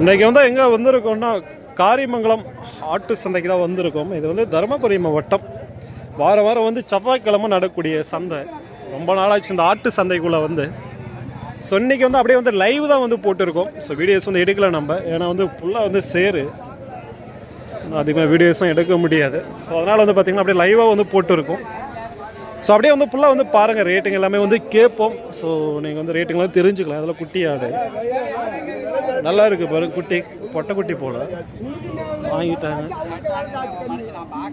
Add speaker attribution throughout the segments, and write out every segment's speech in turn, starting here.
Speaker 1: இன்றைக்கி வந்து எங்கே வந்திருக்கோம்னா காரிமங்கலம் ஆட்டு சந்தைக்கு தான் வந்திருக்கோம். இது வந்து தருமபுரி மாவட்டம். வார வாரம் வந்து செவ்வாய்க்கிழமை நடக்கக்கூடிய சந்தை. ரொம்ப நாளாச்சு இந்த ஆட்டு சந்தைக்குள்ளே வந்து. ஸோ இன்றைக்கி வந்து அப்படியே வந்து லைவ் தான் வந்து போட்டிருக்கோம். ஸோ வீடியோஸ் வந்து எடுக்கலை நம்ம. ஏன்னா வந்து ஃபுல்லாக வந்து சேரு. அதிகமாக வீடியோஸும் எடுக்க முடியாது. ஸோ அதனால் வந்து பார்த்திங்கன்னா அப்படியே லைவாக வந்து போட்டிருக்கோம். ஸோ அப்படியே வந்து ஃபுல்லாக வந்து பாருங்கள் ரேட்டிங் எல்லாமே வந்து கேட்போம். ஸோ நீங்கள் வந்து ரேட்டிங்லாம் தெரிஞ்சுக்கலாம். அதில் குட்டி ஆடு. நல்லா இருக்குது பாருங்க குட்டி. பொட்டைக்குட்டி போல். வாங்கிட்டாங்க.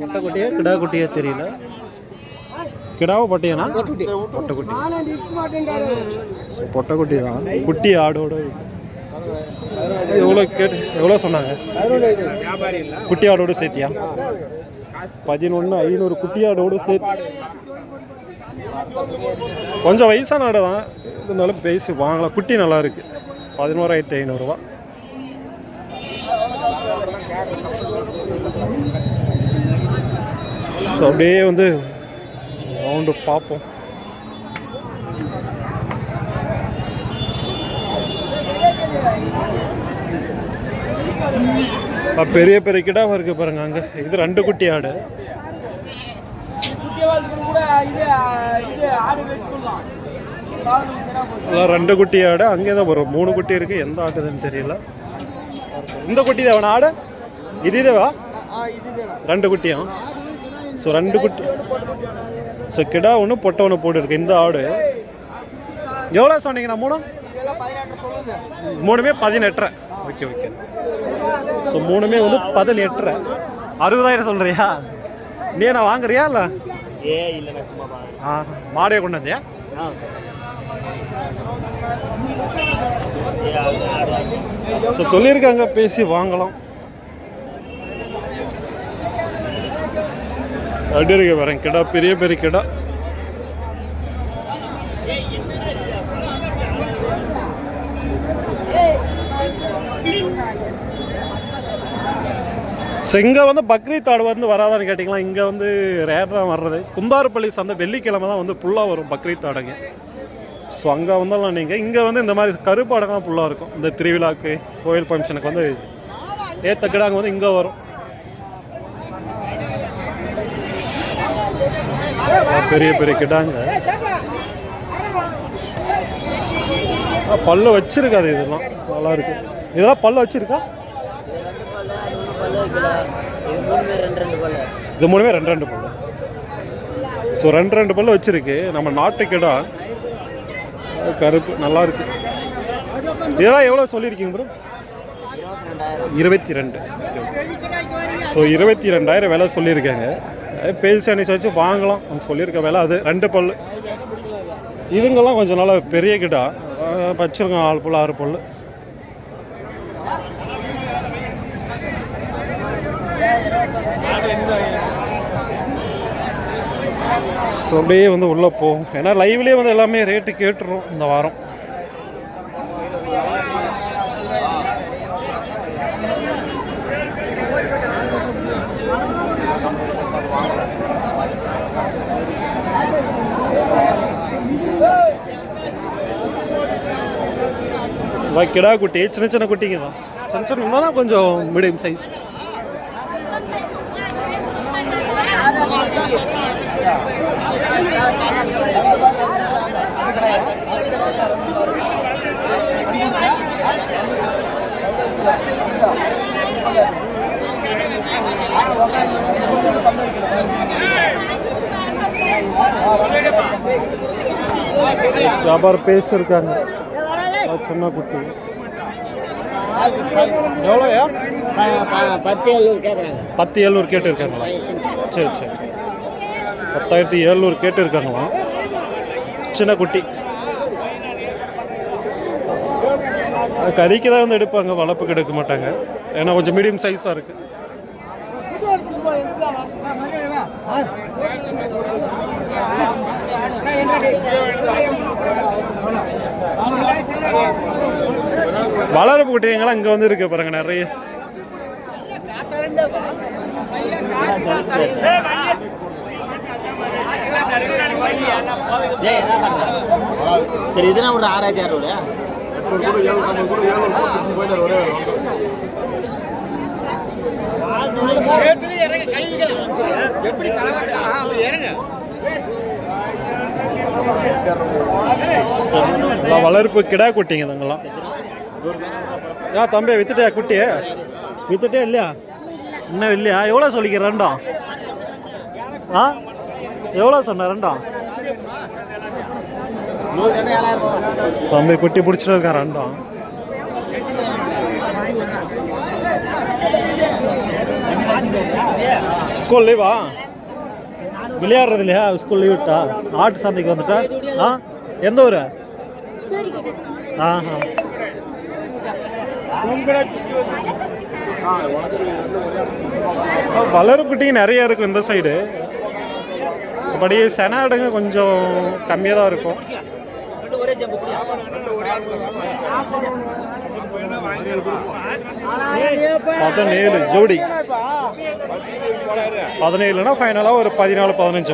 Speaker 1: பொட்டைக்குட்டியா கிடா குட்டியா தெரியல. கிடாவை பொட்டையானா பொட்டைக்குட்டி ஸோ பொட்டைக்குட்டி தான். குட்டி ஆடோட எவ்வளோ கேட்டு எவ்வளோ சொன்னாங்க? குட்டி ஆடோடு சேர்த்தியா? பதினொன்று ஐநூறு குட்டி ஆடோடு சேர்த்து. கொஞ்சம் வயசான ஆடு தான். இருந்தாலும் பேசி வாங்கலாம். குட்டி நல்லா இருக்கு. பதினோராயிரத்தி ஐநூறுரூவா ஸோ அப்படியே வந்து ரவுண்டு பார்ப்போம். பெரிய பெரிய கிடாவா இருக்கு பாருங்க அங்க. இது ரெண்டு குட்டி ஆடு. ரெண்டு குட்டி ஆடு அங்கே தான் ஒரு மூணு குட்டி இருக்கு. எந்த ஆட்டுதுன்னு தெரியல. இந்த குட்டி தான் ஆடு? இது இதுவா ரெண்டு குட்டியும் ஸோ ரெண்டு குட்டி ஸோ கிடா ஒன்று பொட்டை ஒன்று போட்டுருக்கு. இந்த ஆடு. எவ்வளோ சொன்னீங்கண்ணா? மூணு? மூணுமே பதினெட்டரை. ஓகே ஓகே ஸோ மூணுமே வந்து பதினெட்டரை. அறுபதாயிரம் சொல்கிறியா நீ நான் வாங்குறியா இல்லை?
Speaker 2: ஏ இல்லைண்ணா சும்மா பாருங்க
Speaker 1: ஆ மாடே கொண்டு வந்தியா
Speaker 2: ஆ ஏ அது ஆடு
Speaker 1: ஸோ சொல்லியிருக்காங்க பேசி வாங்கலாம் அப்படி இருக்க வரேன் கிடா பெரிய பெரிய கிடா ஸோ இங்கே வந்து பக்ரீத் ஆடு வந்து வராதான்னு கேட்டிங்களா? இங்கே வந்து ரேர் தான் வர்றது. குந்தாரப்பள்ளி சந்தை வெள்ளிக்கிழமை தான் வந்து ஃபுல்லாக வரும் பக்ரீத் ஆடுங்க ஸோ அங்கே வந்தாலும் நீங்கள் இங்கே வந்து இந்த மாதிரி கருப்பு தான் ஃபுல்லாக இருக்கும். இந்த திருவிழாக்கு கோயில் ஃபங்க்ஷனுக்கு வந்து ஏற்ற கிடாங்க வந்து இங்கே வரும். பெரிய பெரிய கிடாங்க. பல்லு வச்சிருக்காது இதெல்லாம். நல்லா இருக்கு. இதெல்லாம் பல்லு வச்சிருக்கா?
Speaker 2: இது மூணுமே ரெண்டு ரெண்டு பல்லு
Speaker 1: ஸோ ரெண்டு ரெண்டு பல்லு வச்சிருக்கு. நம்ம நாட்டு கிடா. கருப்பு நல்லா இருக்கு. இதெல்லாம் எவ்வளோ சொல்லியிருக்கீங்க ப்ரோ இருபத்தி ரெண்டு. ஸோ இருபத்தி ரெண்டாயிரம் விலை சொல்லியிருக்காங்க. பேசி அனுப்பிச்சு வச்சு வாங்கலாம். அவங்க சொல்லியிருக்க விலை அது ரெண்டு பல்லு. இதுங்கெல்லாம் கொஞ்சம் நல்லா பெரிய கிடா. பச்சிருக்கோம் ஆறு பல்லு ஆறு பல்லு. ஸோ அப்படியே வந்து உள்ளே போகும். ஏன்னா லைவ்லேயே வந்து எல்லாமே ரேட்டு கேட்டுரும் இந்த வாரம். கிடா குட்டி. சின்ன சின்ன குட்டிங்க தான். சின்ன சின்ன கொஞ்சம் மீடியம் சைஸ் வியாபாரம் பேஸ்ட் இருக்காங்க. சின்ன குட்டி. எவ்வளோயா?
Speaker 2: பத்து எழுநூறு கேட்குறாங்க
Speaker 1: பத்து எழுநூறு கேட்டு இருக்காங்களா சரி சரி. பத்தாயிரத்தி ஏழ்நூறு கேட்டு இருக்காங்களா சின்ன குட்டி. கறிக்கு தான் வந்து எடுப்பாங்க வளர்ப்புக்கு எடுக்க மாட்டாங்க. ஏன்னா கொஞ்சம் மீடியம் சைஸாக இருக்குது வளர்ப்பு குட்டிங்கெல்லாம் இங்கே வந்து இருக்கு பாருங்க நிறைய.
Speaker 2: சரி இதுனா ஒரு ஆறாயிரத்தி
Speaker 1: எல்லாம் வளர்ப்பு கிடா குட்டிங்க இதுங்கெல்லாம் ஏன் தம்பி வித்துட்டியா குட்டி வித்துட்டே இல்லையா? இன்னும் இல்லையா? எவ்வளோ சொல்லிக்க ரெண்டும் ஆ? எவ்வளோ சொன்ன ரெண்டும் தம்பி குட்டி பிடிச்சிட்டு இருக்கான் ரெண்டும் ஸ்கூல் லீவா விளையாடுறது இல்லையா ஸ்கூல் லீவ் விட்டா? ஆட்டு சந்தைக்கு வந்துட்டா? ஆ? எந்த ஊர்? ஆஹா வளர்க்குட்டி நிறைய இருக்கும் இந்த சைடு மற்றபடி செனாடுங்க கொஞ்சம் கம்மியாக தான் இருக்கும். பதினேழு ஜோடி பதினேழுனா ஃபைனலாக ஒரு பதினாலு பதினஞ்சு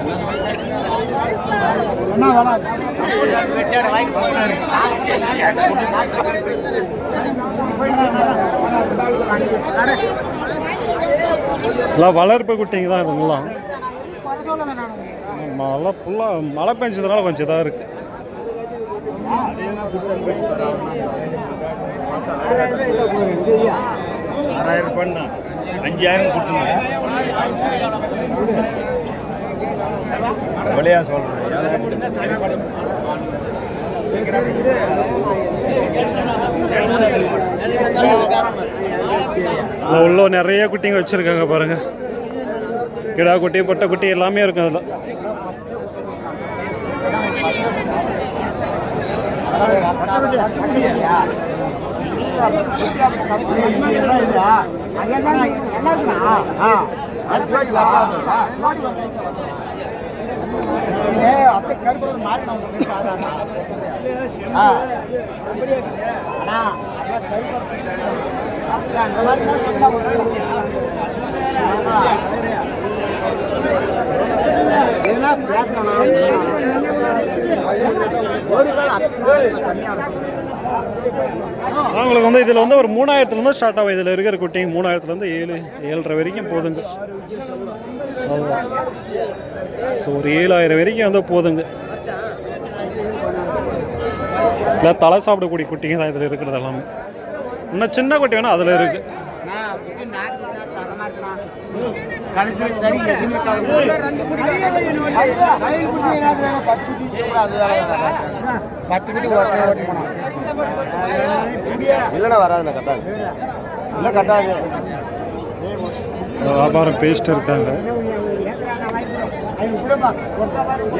Speaker 1: எல்லாம் வளர்ப்பு குட்டிங்க தான் இதுங்கெல்லாம் மழை ஃபுல்லாக மழை பெஞ்சதுனால கொஞ்சம் இதாக இருக்கு.
Speaker 3: ஆறாயிரம் ரூபாய் தான் அஞ்சாயிரம் கொடுத்துருங்க. விலையா
Speaker 1: சொல்கிறேன் உள்ள நிறைய குட்டிங்க வச்சுருக்காங்க பாருங்க. கிடா குட்டி பொட்டை குட்டி எல்லாமே இருக்கும் அதில். இதே அப்படியே கருப்பு மாறி நம்ம ஆனா அந்த மாதிரி தான் அவங்களுக்கு வந்து இதில் வந்து ஒரு மூணாயிரத்துலேருந்து ஸ்டார்ட் ஆகும். இதில் இருக்கிற குட்டிங்க மூணாயிரத்துலேருந்து ஏழு ஏழரை வரைக்கும் போதுங்க. அவ்வளோதான் ஸோ ஒரு ஏழாயிரம் வரைக்கும் வந்து போதுங்க. இல்லை தலை சாப்பிடக்கூடிய குட்டிங்க தான் இதில் இருக்கிறது எல்லாமே. இன்னும் சின்ன குட்டி வேணால் அதில் இருக்குது
Speaker 3: கடைசியில் சரி பத்து குட்டி ஓட்டி ஓட்டி போனோம் இல்லைண்ணா வராதுண்ணா கட்டாது. இல்லை கட்டாது.
Speaker 1: வியாபாரம் பேசிட்டு இருக்காங்க.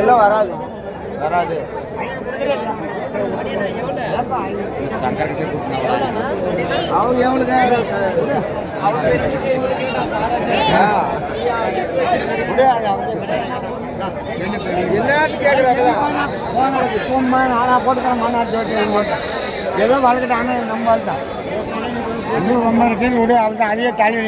Speaker 3: எல்லாம் வராது. வராது. அவங்க எவனுக்கு என்னன்னு கேட்குறாங்க சும்மா போட்டுக்கிறேன் மாநாட்டு ஏதோ வளர்க்கிட்ட ஆனால் நம்ம வாழ்தான் இன்னும் ரொம்ப விடு அவள் தான் அதையே தள்ளி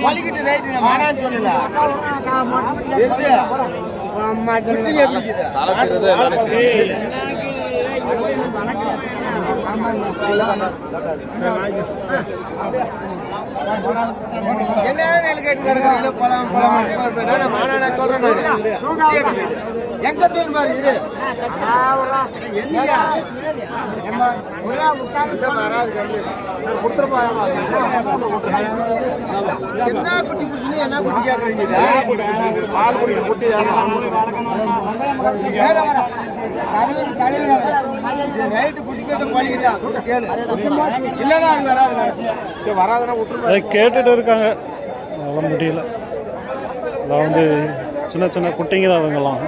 Speaker 3: வலிக்கிட்டு ரைட்டு மாடான்னு சொல்லல. என்ன வேலை கேட்டு பழம் பழம் மாநாட சொல்றேன் நான் எங்க தூக்கி பாரு இரு. வராது. நான். என்ன குட்டி புடிச்சுன்னு என்ன குட்டி கேக்குறீங்க? பால் குடிக்கிற குட்டி புடிச்சு தான்
Speaker 1: கேட்டுட்டு இருக்காங்க. அதெல்லாம் முடியல. அதான் வந்து சின்ன சின்ன குட்டிங்க தான் அவங்கெல்லாம்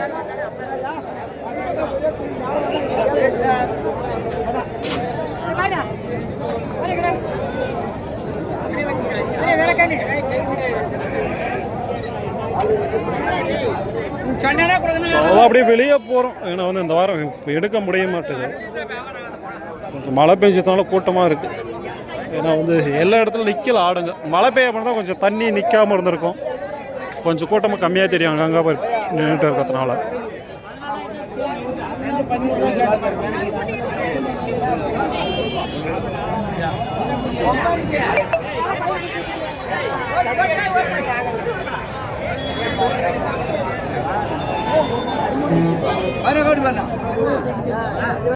Speaker 1: So, அதான் அப்படியே வெளியே போகிறோம் ஏன்னா வந்து இந்த வாரம் இப்போ எடுக்க முடிய மாட்டேது. மழை பெஞ்சதுனால கூட்டமாக இருக்குது ஏன்னா வந்து எல்லா இடத்துல நிற்கல ஆடுங்க. மழை பெய்ய தான் கொஞ்சம் தண்ணி நிற்காம இருந்திருக்கும். கொஞ்சம் கூட்டமாக கம்மியாக தெரியும். அங்கங்கே போய் நின்றுட்டு இருக்கிறதுனால. பதினோடு வேணாம்